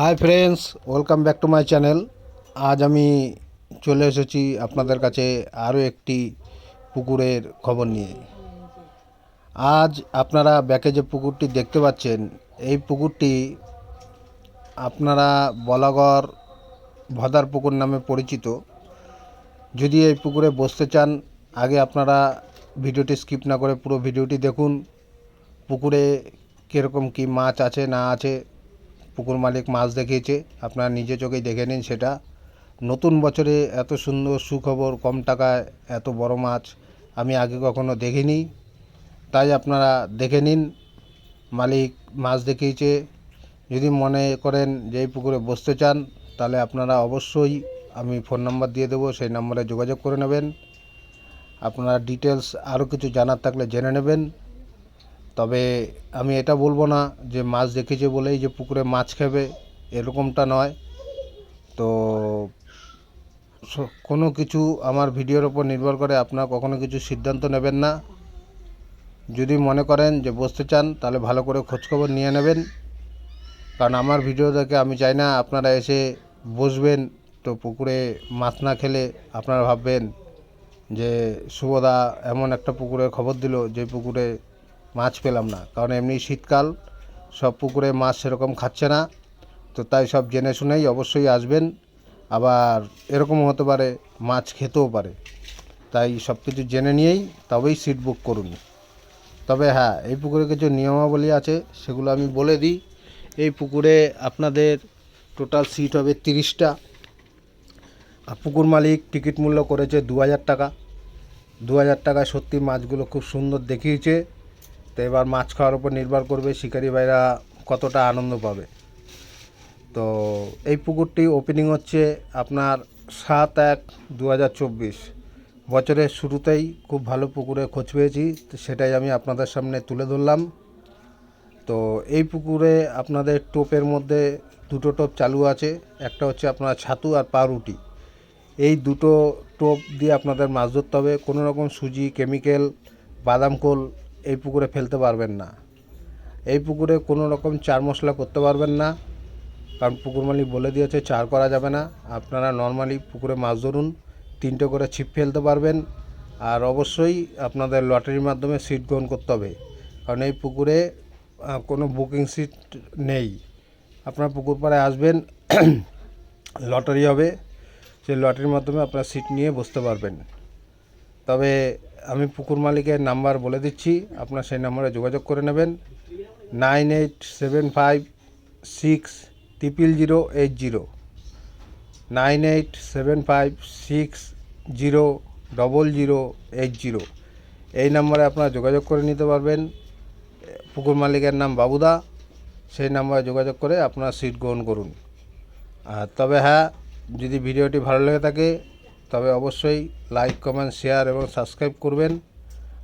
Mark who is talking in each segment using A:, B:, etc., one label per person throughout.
A: Hi friends welcome back to my channel আজ আমি চলে এসেছি আপনাদের কাছে আরও একটি পুকুরের খবর নিয়ে। আজ আপনারা ব্যাকে যে পুকুরটি দেখতে পাচ্ছেন, এই পুকুরটি আপনারা বলাগড় ভদার পুকুর নামে পরিচিত। যদি এই পুকুরে বসতে চান, আগে আপনারা ভিডিওটি স্কিপ না করে পুরো ভিডিওটি দেখুন। পুকুরে কীরকম কী মাছ আছে, না আছে পুকুর মালিক মাছ দেখিয়েছে। আপনারা নিজে চোখেই দেখে নিন সেটা। নতুন বছরে এত সুন্দর সুখবর, কম টাকায় এত বড় মাছ আমি আগে কখনো দেখিনি। তাই আপনারা দেখে নিন, মালিক মাছ দেখিয়েছে। যদি মনে করেন যে এই পুকুরে বসতে চান, তাহলে আপনারা অবশ্যই আমি ফোন নাম্বার দিয়ে দেবো, সেই নম্বরে যোগাযোগ করে নেবেন। আপনারা ডিটেলস আরও কিছু জানার থাকলে জেনে নেবেন। তবে আমি এটা বলব না যে মাছ দেখেছে বলেই যে পুকুরে মাছ খাবে, এরকমটা নয়। তো কোনো কিছু আমার ভিডিওর ওপর নির্ভর করে আপনারা কখনো কিছু সিদ্ধান্ত নেবেন না। যদি মনে করেন যে বসতে চান, তাহলে ভালো করে খোঁজখবর নিয়ে নেবেন। কারণ আমার ভিডিও দেখে আমি চাই না আপনারা এসে বসবেন, তো পুকুরে মাছ না খেলে আপনারা ভাববেন যে শুভদা এমন একটা পুকুরের খবর দিল যে পুকুরে মাছ পেলাম না। কারণ এমনি শীতকাল, সব পুকুরে মাছ সেরকম খাচ্ছে না। তো তাই সব জেনে শুনেই অবশ্যই আসবেন। আবার এরকমও হতে পারে, মাছ খেতেও পারে। তাই সব কিছু জেনে নিয়েই তবেই সিট বুক করুন। তবে হ্যাঁ এই পুকুরে কিছু নিয়মাবলী আছে, সেগুলো আমি বলে দিই। এই পুকুরে আপনাদের টোটাল সিট হবে তিরিশটা। আর পুকুর মালিক টিকিট মূল্য করেছে দু হাজার টাকা। দু হাজার টাকায় সত্যি মাছগুলো খুব সুন্দর দেখিয়েছে। তো এবার মাছ খাওয়ার উপর নির্ভর করবে শিকারি ভাইরা কতটা আনন্দ পাবে। তো এই পুকুরটি ওপেনিং হচ্ছে আপনার সাত এক দু বছরের শুরুতেই খুব ভালো পুকুরে খোঁজ পেয়েছি সেটাই আমি আপনাদের সামনে তুলে ধরলাম। তো এই পুকুরে আপনাদের টোপের মধ্যে দুটো টোপ চালু আছে, একটা হচ্ছে আপনার ছাতু আর পাউরুটি। এই দুটো টোপ দিয়ে আপনাদের মাছ ধরতে হবে। কোনো রকম সুজি কেমিক্যাল বাদাম কোল এই পুকুরে ফেলতে পারবেন না। এই পুকুরে কোনো রকম চার মশলা করতে পারবেন না। কারণ পুকুর মালিক বলে দিয়েছে, চার করা যাবে না। আপনারা নর্মালি পুকুরে মাছ ধরুন, তিনটে করে ছিপ ফেলতে পারবেন। আর অবশ্যই আপনাদের লটারির মাধ্যমে সিট গ্রহণ করতে হবে। কারণ এই পুকুরে কোনো বুকিং সিট নেই। আপনার পুকুর পাড়ায় আসবেন, লটারি হবে। সেই লটারির মাধ্যমে আপনার সিট নিয়ে বসতে পারবেন। তবে আমি পুকুর মালিকের নাম্বার বলে দিচ্ছি। আপনার সেই নম্বরে যোগাযোগ করে নেবেন। Nine eight seven five six triple zero eight zero. Nine eight seven five six zero double zero eight zero. এই নম্বরে আপনারা যোগাযোগ করে নিতে পারবেন। পুকুর মালিকের নাম বাবুদা। সেই নাম্বারে যোগাযোগ করে আপনারা সিট গ্রহণ করুন। আর তবে হ্যাঁ যদি ভিডিওটি ভালো লেগে থাকে তবে অবশ্যই লাইক কমেন্ট শেয়ার এবং সাবস্ক্রাইব করবেন।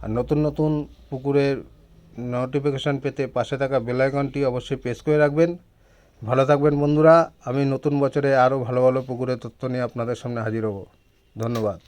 A: আর নতুন নতুন পুকুরের নোটিফিকেশান পেতে পাশে থাকা বেলাইকনটি অবশ্যই প্রেস করে রাখবেন। ভালো থাকবেন বন্ধুরা, আমি নতুন বছরে আরও ভালো ভালো পুকুরের তথ্য নিয়ে আপনাদের সামনে হাজির হব। ধন্যবাদ।